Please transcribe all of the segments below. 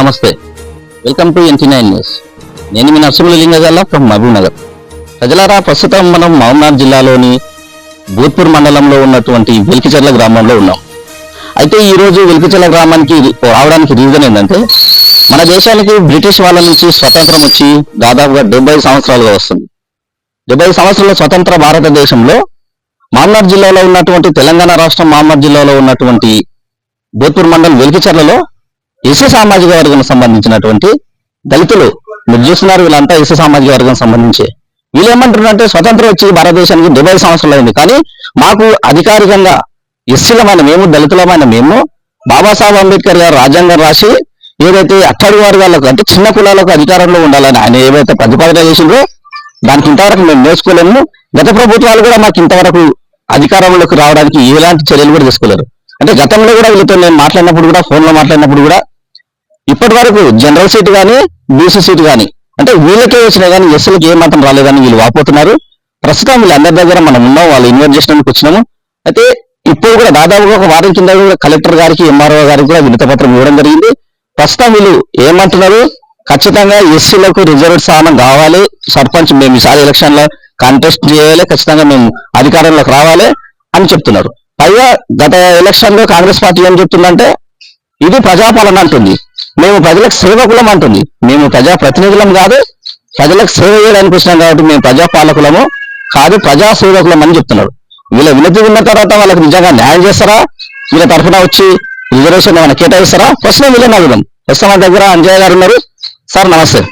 నమస్తే. Welcome to NT nine news. నేను మీ నర్సింహుల లింగజాల ఫ్రమ్ మహబూబ్నగర్ ప్రజలారా ప్రస్తుతం మనం మహబూబ్నగర్ జిల్లాలోని భూత్పూర్ మండలంలో ఉన్నటువంటి వెలికిచెర్ల గ్రామంలో ఉన్నాం. అయితే ఈ రోజు గ్రామానికి రావడానికి రీజన్ ఏంటంటే మన దేశానికి బ్రిటిష్ వాళ్ళ నుంచి స్వతంత్రం వచ్చి దాదాపుగా డెబ్బై సంవత్సరాలుగా వస్తుంది. డెబ్బై సంవత్సరాల స్వతంత్ర భారతదేశంలో మామనార్ జిల్లాలో ఉన్నటువంటి తెలంగాణ రాష్ట్రం మామనార్ జిల్లాలో ఉన్నటువంటి బోత్పూర్ మండలం వెలికిచర్లలో ఎస్సీ సామాజిక వర్గానికి సంబంధించినటువంటి దళితులు మీరు చూస్తున్నారు వీళ్ళంతా ఎస్సీ సామాజిక వర్గం సంబంధించి. వీళ్ళు ఏమంటున్నారంటే స్వతంత్రం వచ్చి భారతదేశానికి డెబ్బై సంవత్సరాలు అయింది. కానీ మాకు అధికారికంగా ఎస్సీలమైన మేము దళితులమైన మేము బాబాసాహెబ్ అంబేద్కర్ గారు రాజ్యాంగం రాసి ఏదైతే అట్టడి వర్గాలకు అంటే చిన్న కులాలకు అధికారంలో ఉండాలని ఆయన ఏవైతే ప్రతిపాదన చేసిందో దానికి ఇంతవరకు మేము నేర్చుకోలేము. గత ప్రభుత్వాలు కూడా మాకు ఇంతవరకు అధికారంలోకి రావడానికి ఎలాంటి చర్యలు కూడా తీసుకోలేరు అంటే గతంలో కూడా వీళ్ళతో నేను మాట్లాడినప్పుడు కూడా ఫోన్లో మాట్లాడినప్పుడు కూడా ఇప్పటి వరకు జనరల్ సీట్ కానీ బీసీ సీట్ కానీ అంటే వీళ్ళకే వచ్చినాయి కానీ ఎస్సీలకి ఏ మాత్రం రాలేదని వీళ్ళు వాపోతున్నారు. ప్రస్తుతం వీళ్ళందరి దగ్గర మనం ఉన్నాం వాళ్ళు ఇన్వైట్ చేసినందుకు వచ్చినాము. అయితే ఇప్పుడు కూడా దాదాపుగా ఒక వారం కింద కూడా కలెక్టర్ గారికి ఎంఆర్ఓ గారికి కూడా వినతి పత్రం ఇవ్వడం జరిగింది. ప్రస్తుతం వీళ్ళు ఏమంటున్నారు? ఖచ్చితంగా ఎస్సీలకు రిజర్వ్ స్థానం కావాలి. సర్పంచ్ మేము ఈసారి ఎలక్షన్లో కంటెస్ట్ చేయాలి. ఖచ్చితంగా మేము అధికారంలోకి రావాలి అని చెప్తున్నారు. పైగా గత ఎలక్షన్లో కాంగ్రెస్ పార్టీ ఏం చెప్తుందంటే ఇది ప్రజాపాలన అంటుంది. మేము ప్రజలకు సేవకులం అంటుంది. మేము ప్రజా ప్రతినిధులం కాదు ప్రజలకు సేవ చేయడానికి వచ్చినాం కాబట్టి మేము ప్రజాపాలకులము కాదు ప్రజా సేవకులం అని చెప్తున్నారు. వీళ్ళ వినతి విన్న తర్వాత వాళ్ళకి నిజంగా న్యాయం చేస్తారా? వీళ్ళ తరఫున వచ్చి రిజర్వేషన్ ఏమైనా కేటాయిస్తారా? ప్రశ్న వీళ్ళని అడుగుదాం ప్రస్తుతం మన దగ్గర అంజయ్య గారు ఉన్నారు. సార్ నమస్తే.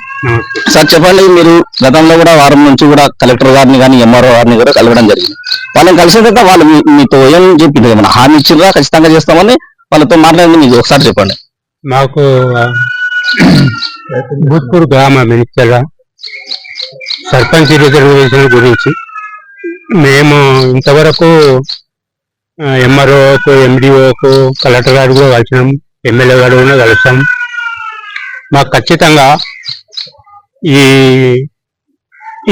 సార్ చెప్పండి మీరు గతంలో కూడా వారం నుంచి కూడా కలెక్టర్ గారిని కానీ ఎంఆర్ఓ గారిని కూడా కలవడం జరిగింది. వాళ్ళని కలిసిన తర్వాత వాళ్ళు మీ- మీతో ఏం చెప్పింది ఏమన్నా హామీ ఇచ్చిర్రా ఖచ్చితంగా చేస్తామని వాళ్ళతో మాట్లాడింది. మీకు ఒకసారి చెప్పండి. మాకు భూత్పూర్ గ్రామ మినిస్టర్ సర్పంచ్ రిజర్వేషన్ గురించి మేము ఇంతవరకు ఎంఆర్ఓకు ఎండిఓకు కలెక్టర్ గారు కూడా కలిసినాం ఎమ్మెల్యే గారు కూడా కలిసాం. మాకు ఖచ్చితంగా ఈ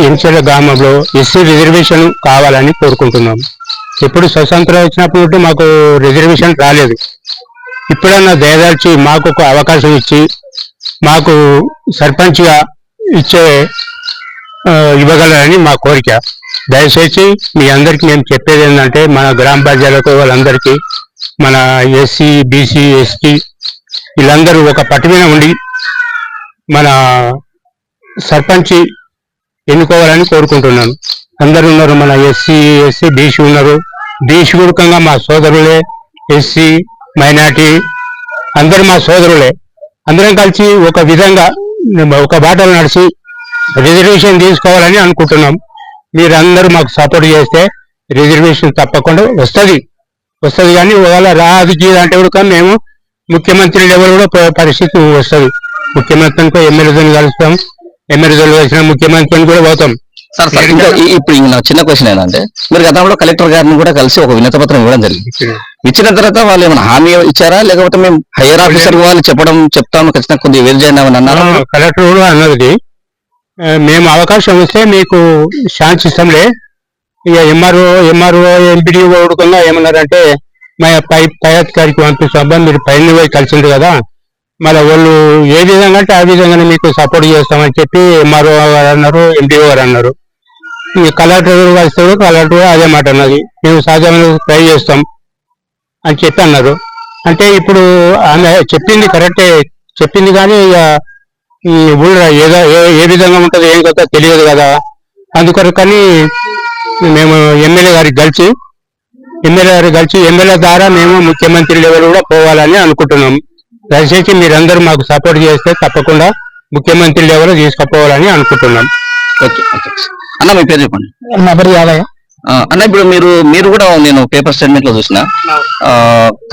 ఎంచెల గ్రామంలో ఎస్సీ రిజర్వేషన్ కావాలని కోరుకుంటున్నాం. ఎప్పుడు స్వతంత్రం వచ్చినప్పుడు మాకు రిజర్వేషన్ రాలేదు. ఇప్పుడన్నా దయదాల్చి మాకు ఒక అవకాశం ఇచ్చి మాకు సర్పంచ్గా ఇచ్చే ఇవ్వగలరని మా కోరిక. దయచేసి మీ అందరికీ నేను చెప్పేది ఏంటంటే మన గ్రామ ప్రజలకు వాళ్ళందరికీ మన ఎస్సీ బీసీ ఎస్టీ వీళ్ళందరూ ఒక పట్టుమీద ఉండి మన సర్పంచ్ ఎన్నుకోవాలని కోరుకుంటున్నాను. అందరూ ఉన్నారు మన ఎస్సీ ఎస్సీ బీసీ ఉన్నారు. బీసీ గురుకంగా మా సోదరులే ఎస్సీ మైనార్టీ అందరూ మా సోదరులే. అందరం కలిసి ఒక విధంగా ఒక బాటలు నడిచి రిజర్వేషన్ తీసుకోవాలని అనుకుంటున్నాం. మీరందరూ మాకు సపోర్ట్ చేస్తే రిజర్వేషన్ తప్పకుండా వస్తుంది. వస్తుంది కానీ ఒకవేళ రాదు అంటే కూడా మేము ముఖ్యమంత్రి లెవెల్ కూడా పరిస్థితి వస్తుంది. ముఖ్యమంత్రిని ఎమ్మెల్యేతో కలుస్తాం. ఎమ్మెల్యేతో కలిసిన ముఖ్యమంత్రిని కూడా పోతాం. సార్ సార్ ఇంకా ఈ- ఇప్పుడు నా చిన్న క్వశ్చన్ ఏంటంటే మీరు గతంలో కలెక్టర్ గారిని కూడా కలిసి ఒక వినతి పత్రం ఇవ్వడం జరిగింది. ఇచ్చిన తర్వాత వాళ్ళు ఏమైనా హామీ ఇచ్చారా? లేకపోతే మేము హైయర్ ఆఫీసర్ వాళ్ళు చెప్పడం చెప్తాము ఖచ్చితంగా కొద్దిగా వేరు చేయండి అని అన్నారా? ఆ, కలెక్టర్ కూడా అన్నది. ఆ, మేము అవకాశం వస్తే మీకు ఛాన్స్ ఇస్తాంలే. ఇక ఎంఆర్ఓ ఎంఆర్ఓ ఎంపీడీ ఉడకంగా ఏమన్నారంటే మా పై పై అధికారికి పంపిస్తాం. మీరు పైన పోయి కలిసిండు కదా. మళ్ళీ వాళ్ళు ఏ విధంగా అంటే ఆ విధంగానే మీకు సపోర్ట్ చేస్తామని చెప్పి ఎంఆర్ఓ గారు అన్నారు ఎంపీఓ గారు అన్నారు. ఈ కలెక్టర్ కలిస్తే కలెక్టర్ కూడా అదే మాట అన్నది. మేము సహజమైన ట్రై చేస్తాం అని చెప్పి అన్నారు. అంటే ఇప్పుడు ఆమె చెప్పింది కరెక్టే చెప్పింది కానీ ఇక ఈ ఊళ్ళో ఏదో ఏ- ఏ విధంగా ఉంటుందో ఏం కదా తెలియదు కదా. అందుకొరకని మేము ఎమ్మెల్యే గారికి కలిసి ఎమ్మెల్యే గారికి కలిసి ఎమ్మెల్యే ద్వారా మేము ముఖ్యమంత్రి లెవెల్ కూడా పోవాలని అనుకుంటున్నాం. దయచేసి మీరందరూ మాకు సపోర్ట్ చేస్తే తప్పకుండా ముఖ్యమంత్రి లెవెల్ తీసుకుపోవాలని అనుకుంటున్నాం. Okay okay. అన్న మీ పేరు చెప్పండి. నా పేరు యాదయ్య. అన్న ఇప్పుడు మీరు మీరు కూడా నేను పేపర్ స్టేట్మెంట్లో చూసిన.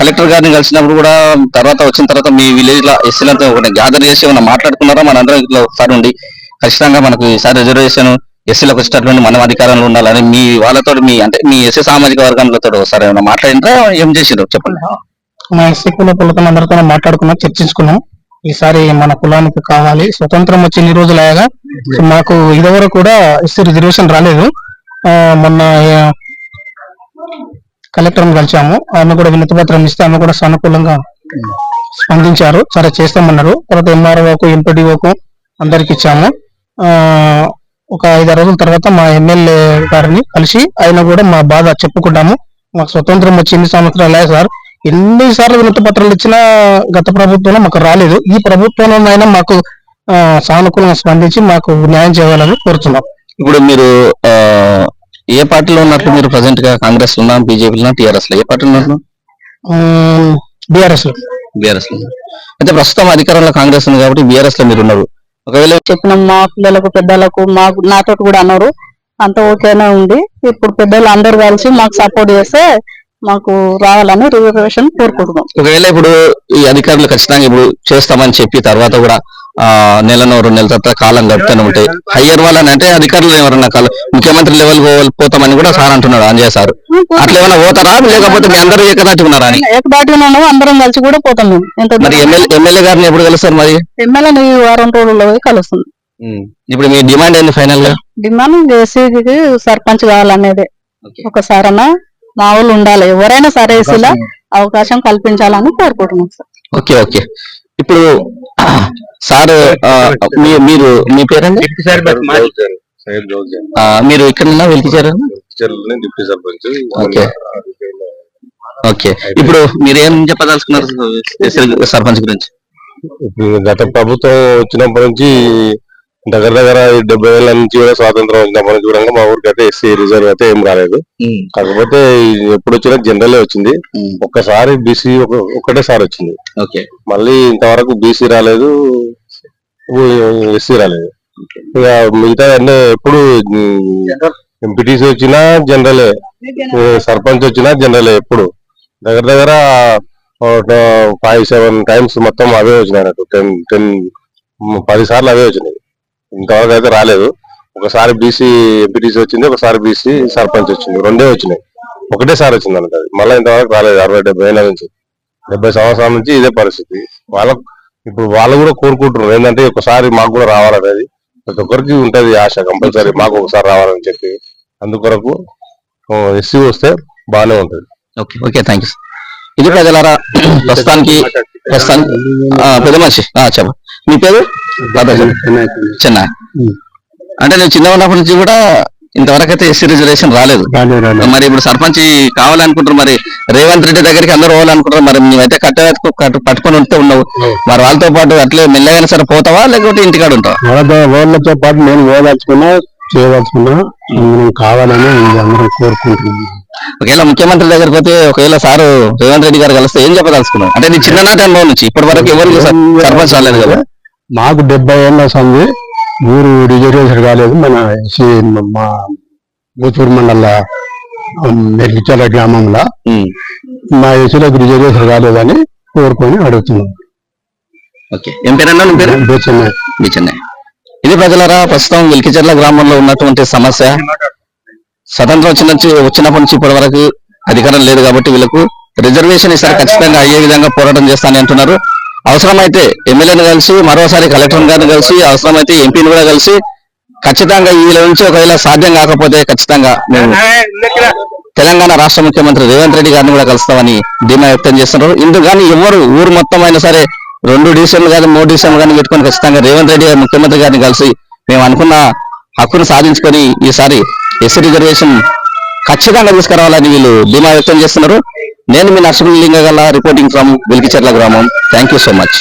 కలెక్టర్ గారిని కలిసినప్పుడు కూడా తర్వాత వచ్చిన తర్వాత మీ విలేజ్లో ఎస్సీలంతా ఒకటి గ్యాదర్ చేసి ఏమైనా మాట్లాడుకున్నారా? మన అందరం ఇట్లా ఒకసారి ఉండి ఖచ్చితంగా మనకు ఈసారి రిజర్వేషన్ ఎస్సీలకు వచ్చేటటువంటి మనం అధికారంలో ఉండాలని మీ వాళ్ళతో మీ అంటే మీ ఎస్సీ సామాజిక వర్గంతో ఒకసారి ఏమైనా మాట్లాడినరా? ఏం చేసిరు చెప్పండి. మా ఎస్సీ కుల కులతో అందరితో మాట్లాడుకున్నాం చర్చించుకున్నాం. ఈసారి మన కులానికి కావాలి. స్వతంత్రం వచ్చి ఎన్ని రోజులు అయ్యాగా మాకు ఇదివరకు కూడా ఎస్సీ రిజర్వేషన్ రాలేదు. మొన్న కలెక్టర్ కలిసాము ఆమె కూడా వినతి పత్రం ఇస్తే ఆమె కూడా సానుకూలంగా స్పందించారు. సరే చేస్తామన్నారు. తర్వాత ఎంఆర్ఓకు ఎంపీడీఓకు అందరికి ఇచ్చాము. ఆ, ఒక ఐదారు రోజుల తర్వాత మా ఎమ్మెల్యే గారిని కలిసి ఆయన కూడా మా బాధ చెప్పుకుంటాము. మాకు స్వతంత్రం వచ్చి ఎన్ని సంవత్సరాలు సార్. ఎన్నిసార్లు వినతి పత్రాలు ఇచ్చినా గత ప్రభుత్వంలో మాకు రాలేదు. ఈ ప్రభుత్వంలో అయినా మాకు సానుకూలంగా స్పందించి మాకు న్యాయం చేయాలని కోరుతున్నాం. ఇప్పుడు మీరు ఏ పార్టీలో ఉన్నట్లు మీరు ప్రజెంట్గా కాంగ్రెస్లో బీజేపీ లో టీఆర్ఎస్లో ఏ పార్టీలో ఉన్నారు బీఆర్ఎస్లో బీఆర్ఎస్లో. అయితే ప్రస్తుతం అధికారంలో కాంగ్రెస్ ఉంది కాబట్టి బీఆర్ఎస్లో మీరు ఉన్నారు. ఒకవేళ చెప్పినాం మా పిల్లలకు పెద్దలకు మాకు నాతో కూడా అన్నారు. అంత ఓకేనే ఉంది. ఇప్పుడు పెద్దలు అందరు కలిసి మాకు సపోర్ట్ చేస్తే మాకు రావాలని రిజర్వేషన్ కోరుకుంటున్నాం. ఒకవేళ ఇప్పుడు ఈ అధికారులు ఖచ్చితంగా ఇప్పుడు చేస్తామని చెప్పి తర్వాత కూడా నెలను రెండు నెలల తర్వాత కాలం గడుపుతూనే ఉంటాయి హయ్యర్ వాళ్ళని అంటే అధికారులు ఎవరన్నా కాలం ముఖ్యమంత్రి లెవెల్ పోతామని కూడా సార్ అంటున్నాడు అంజయ్ సార్. అట్లా ఏమైనా పోతారా? లేకపోతే మీ అందరూ ఏకదాటి ఉన్నారా అని? ఏకదాటిగా ఉన్నాము అందరం కలిసి కూడా పోతాం మేము. మరి ఎమ్మెల్యే గారిని ఎప్పుడు కలుస్తారు మరి? ఎమ్మెల్యే వారం రోజుల్లో కలుస్తుంది. ఇప్పుడు మీ డిమాండ్ ఏంది ఫైనల్గా డిమాండ్ సర్పంచ్ కావాలనేదే. ఒకసారన్నా మా వాళ్ళు ఉండాలి. ఎవరైనా సరే ఎస్సీలా అవకాశం కల్పించాలని కోరుకుంటున్నాం సార్. Okay okay. ఇప్పుడు సార్ మీరు మీ పేరండి? మీరు ఇక్కడ చెల్లని డిప్యూటీ సర్పంచ్ ఓకే. ఓకే. ఇప్పుడు మీరు ఏం చెప్పదలుచుకున్నారు సర్పంచ్ గురించి? గత ప్రభుత్వం వచ్చినప్పటి నుంచి దగ్గర దగ్గర డెబ్బై ఏళ్ళ నుంచి కూడా స్వాతంత్రం వచ్చినప్పటి నుంచి కూడా మా ఊరికి అయితే ఎస్సీ రిజర్వ్ అయితే ఏం రాలేదు. కాకపోతే ఎప్పుడు వచ్చినా జనరలే వచ్చింది. ఒక్కసారి బీసీ ఒక్కటే సారి వచ్చింది. ఓకే. మళ్ళీ ఇంతవరకు బీసీ రాలేదు ఎస్సీ రాలేదు. ఇక మిగతా అన్నీ ఎప్పుడు ఎంపీటీసీ వచ్చినా జనరలే సర్పంచ్ వచ్చినా జనరలే ఎప్పుడు. దగ్గర దగ్గర ఫైవ్ సెవెన్ టైమ్స్ మొత్తం అవే వచ్చినాయి నాకు. టెన్ టెన్ పది సార్లు అవే వచ్చినాయి. ఇంతవరకు అయితే రాలేదు. ఒకసారి బీసీ ఎంపీటీసీ వచ్చింది ఒకసారి బీసీ సర్పంచ్ వచ్చింది. రెండే వచ్చినాయి. ఒకటేసారి వచ్చింది అనమాట అది. మళ్ళీ ఇంతవరకు రాలేదు అరవై డెబ్బై ఏళ్ళ నుంచి. డెబ్బై సంవత్సరాల నుంచి ఇదే పరిస్థితి. వాళ్ళ ఇప్పుడు వాళ్ళు కూడా కోరుకుంటున్నారు. ఏంటంటే ఒకసారి మాకు కూడా రావాలనేది. ప్రతి ఒక్కరికి ఉంటుంది ఆశ కంపల్సరీ. మాకు ఒకసారి రావాలని చెప్పి. అందుకొరకు ఎస్సీ వస్తే బాగానే ఉంటుంది. ఓకే ఓకే థ్యాంక్ యూ ఇది ప్రజలారా ప్రస్తుతానికి ప్రస్తుతానికి పెద్ద మనిషి చెప్పండి. మీ పేరు? చిన్న. అంటే నేను చిన్న ఉన్నప్పటి నుంచి కూడా ఇంతవరకు అయితే ఎస్సీ రిజర్వేషన్ రాలేదు. మరి ఇప్పుడు సర్పంచ్ కావాలనుకుంటారు మరి రేవంత్ రెడ్డి దగ్గరికి అందరూ పోవాలనుకుంటారు మరి మేమైతే కట్ట కట్టు- పట్టుకొని ఉంటే ఉన్నావు. మరి వాళ్ళతో పాటు అట్లే మెల్లగానే సరే పోతావా లేకపోతే ఇంటికాడ ఉంటావా? వాళ్ళతో వాళ్ళతో పాటు నేను పోదలుచుకున్నా మనం కావాలని అందరం కోరుకుంటున్నాం. ఒకవేళ ముఖ్యమంత్రి దగ్గరికి పోతే ఒకవేళ సారు రేవంత్ రెడ్డి గారు కలిస్తే ఏం చెప్పదలుచుకున్నావు? అంటే నీ చిన్ననాటి అనుభవం నుంచి ఇప్పటి వరకు ఎవరికి సర్- సర్పంచ్ రాలేదు కదా. మాకు డెబ్బై ఏళ్ళ సంది ఊరు రిజర్వేషన్ కాలేదు. మన మా భూతూరు మండల మెరిచల గ్రామంలో. మా ఎస్సీలకు రిజర్వేషన్ కాలేదని కోరుకొని అడుగుతున్నాం. ఇది ప్రజలరా ప్రస్తుతం విల్కిచర్ల గ్రామంలో ఉన్నటువంటి సమస్య. స్వతంత్రం వచ్చిన నుంచి వచ్చినప్పటి నుంచి ఇప్పటి వరకు అధికారం లేదు కాబట్టి వీళ్ళకు రిజర్వేషన్ ఇస్తారు ఖచ్చితంగా అయ్యే విధంగా పోరాటం చేస్తానని అంటున్నారు. అవసరమైతే ఎమ్మెల్యేని కలిసి మరోసారి కలెక్టర్ గారిని కలిసి అవసరమైతే ఎంపీని కూడా కలిసి ఖచ్చితంగా వీళ్ళ నుంచి ఒకవేళ సాధ్యం కాకపోతే ఖచ్చితంగా మేము తెలంగాణ రాష్ట్ర ముఖ్యమంత్రి రేవంత్ రెడ్డి గారిని కూడా కలుస్తామని ధీమా వ్యక్తం చేస్తున్నారు. ఇందుకు కానీ ఎవరు ఊరు మొత్తం అయినా సరే రెండు డివిజన్లు కానీ మూడు డివిజన్లు కానీ పెట్టుకొని ఖచ్చితంగా రేవంత్ రెడ్డి గారి ముఖ్యమంత్రి గారిని కలిసి మేము అనుకున్న హక్కును సాధించుకొని ఈసారి ఎస్సీ రిజర్వేషన్ ఖచ్చితంగా తీసుకురావాలని వీళ్ళు ధీమా వ్యక్తం చేస్తున్నారు. నేను మీ నర్సింహలింగ గల రిపోర్టింగ్ ఫ్రమ్ విల్కిచర్ల గ్రామం. Thank you so much